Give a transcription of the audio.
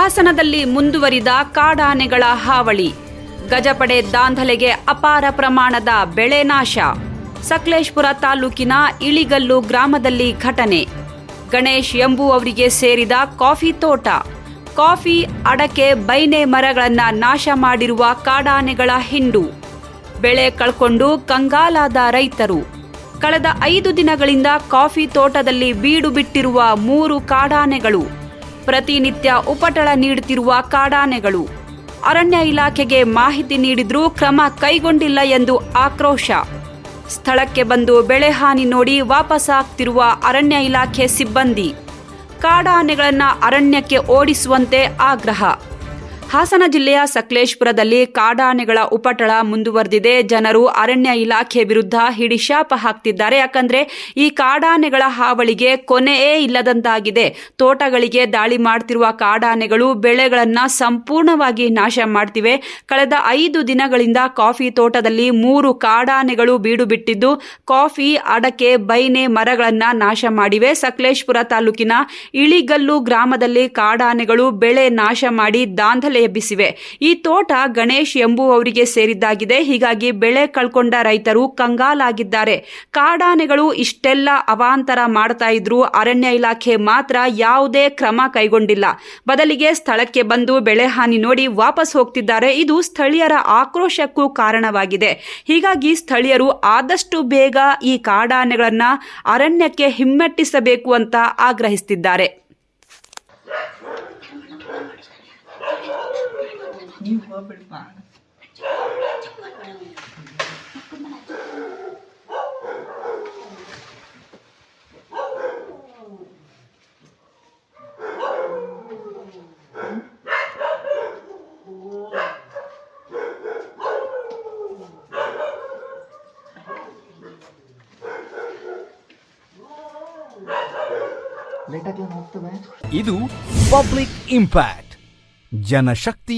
ಹಾಸನದಲ್ಲಿ ಮುಂದುವರಿದ ಕಾಡಾನೆಗಳ ಹಾವಳಿ. ಗಜಪಡೆ ದಾಂಧಲೆಗೆ ಅಪಾರ ಪ್ರಮಾಣದ ಬೆಳೆ ನಾಶ. ಸಕಲೇಶ್ಪುರ ತಾಲೂಕಿನ ಇಳಿಗಲ್ಲು ಗ್ರಾಮದಲ್ಲಿ ಘಟನೆ. ಗಣೇಶ್ ಎಂಬುವವರಿಗೆ ಸೇರಿದ ಕಾಫಿ ತೋಟ. ಕಾಫಿ ಅಡಕೆ ಬೈನೆ ಮರಗಳನ್ನು ನಾಶ ಮಾಡಿರುವ ಕಾಡಾನೆಗಳ ಹಿಂಡು. ಬೆಳೆ ಕಳ್ಕೊಂಡು ಕಂಗಾಲಾದ ರೈತರು. ಕಳೆದ ಐದು ದಿನಗಳಿಂದ ಕಾಫಿ ತೋಟದಲ್ಲಿ ಬೀಡು ಬಿಟ್ಟಿರುವ ಮೂರು ಕಾಡಾನೆಗಳು. ಪ್ರತಿನಿತ್ಯ ಉಪಟಳ ನೀಡುತ್ತಿರುವ ಕಾಡಾನೆಗಳು. ಅರಣ್ಯ ಇಲಾಖೆಗೆ ಮಾಹಿತಿ ನೀಡಿದ್ರೂ ಕ್ರಮ ಕೈಗೊಂಡಿಲ್ಲ ಎಂದು ಆಕ್ರೋಶ. ಸ್ಥಳಕ್ಕೆ ಬಂದು ಬೆಳೆ ಹಾನಿ ನೋಡಿ ವಾಪಸ್ಸಾಗ್ತಿರುವ ಅರಣ್ಯ ಇಲಾಖೆ ಸಿಬ್ಬಂದಿ. ಕಾಡಾನೆಗಳನ್ನು ಅರಣ್ಯಕ್ಕೆ ಓಡಿಸುವಂತೆ ಆಗ್ರಹ. ಹಾಸನ ಜಿಲ್ಲೆಯ ಸಕಲೇಶ್ಪುರದಲ್ಲಿ ಕಾಡಾನೆಗಳ ಉಪಟಳ ಮುಂದುವರೆದಿದೆ. ಜನರು ಅರಣ್ಯ ಇಲಾಖೆ ವಿರುದ್ಧ ಹಿಡಿಶಾಪ ಹಾಕ್ತಿದ್ದಾರೆ. ಯಾಕಂದ್ರೆ ಈ ಕಾಡಾನೆಗಳ ಹಾವಳಿಗೆ ಕೊನೆಯೇ ಇಲ್ಲದಂತಾಗಿದೆ. ತೋಟಗಳಿಗೆ ದಾಳಿ ಮಾಡ್ತಿರುವ ಕಾಡಾನೆಗಳು ಬೆಳೆಗಳನ್ನ ಸಂಪೂರ್ಣವಾಗಿ ನಾಶ ಮಾಡ್ತಿವೆ. ಕಳೆದ ಐದು ದಿನಗಳಿಂದ ಕಾಫಿ ತೋಟದಲ್ಲಿ ಮೂರು ಕಾಡಾನೆಗಳು ಬೀಡು ಬಿಟ್ಟಿದ್ದು ಕಾಫಿ, ಅಡಕೆ, ಬೈನೆ ಮರಗಳನ್ನ ನಾಶ ಮಾಡಿವೆ. ಸಕಲೇಶ್ಪುರ ತಾಲೂಕಿನ ಇಳಿಗಲ್ಲು ಗ್ರಾಮದಲ್ಲಿ ಕಾಡಾನೆಗಳು ಬೆಳೆ ನಾಶ ಮಾಡಿ ದಾಂಧಲೆ ಎಬ್ಬಿಸಿವೆ. ಈ ತೋಟ ಗಣೇಶ್ ಎಂಬುವವರಿಗೆ ಸೇರಿದ್ದಾಗಿದೆ. ಹೀಗಾಗಿ ಬೆಳೆ ಕಳ್ಕೊಂಡ ರೈತರು ಕಂಗಾಲಾಗಿದ್ದಾರೆ. ಕಾಡಾನೆಗಳು ಇಷ್ಟೆಲ್ಲ ಅವಾಂತರ ಮಾಡ್ತಾ ಇದ್ರು ಅರಣ್ಯ ಇಲಾಖೆ ಮಾತ್ರ ಯಾವುದೇ ಕ್ರಮ ಕೈಗೊಂಡಿಲ್ಲ. ಬದಲಿಗೆ ಸ್ಥಳಕ್ಕೆ ಬಂದು ಬೆಳೆ ಹಾನಿ ನೋಡಿ ವಾಪಸ್ ಹೋಗ್ತಿದ್ದಾರೆ. ಇದು ಸ್ಥಳೀಯರ ಆಕ್ರೋಶಕ್ಕೂ ಕಾರಣವಾಗಿದೆ. ಹೀಗಾಗಿ ಸ್ಥಳೀಯರು ಆದಷ್ಟು ಬೇಗ ಈ ಕಾಡಾನೆಗಳನ್ನ ಅರಣ್ಯಕ್ಕೆ ಹಿಮ್ಮೆಟ್ಟಿಸಬೇಕು ಅಂತ ಆಗ್ರಹಿಸುತ್ತಿದ್ದಾರೆ ನೀವು ಹೋಗ್ಬಿಡ್ಪ ಲೇಟಾಗಿ ಹೋಗ್ತವೆ ಇದು ಪಬ್ಲಿಕ್ ಇಂಪ್ಯಾಕ್ಟ್ ಜನಶಕ್ತಿ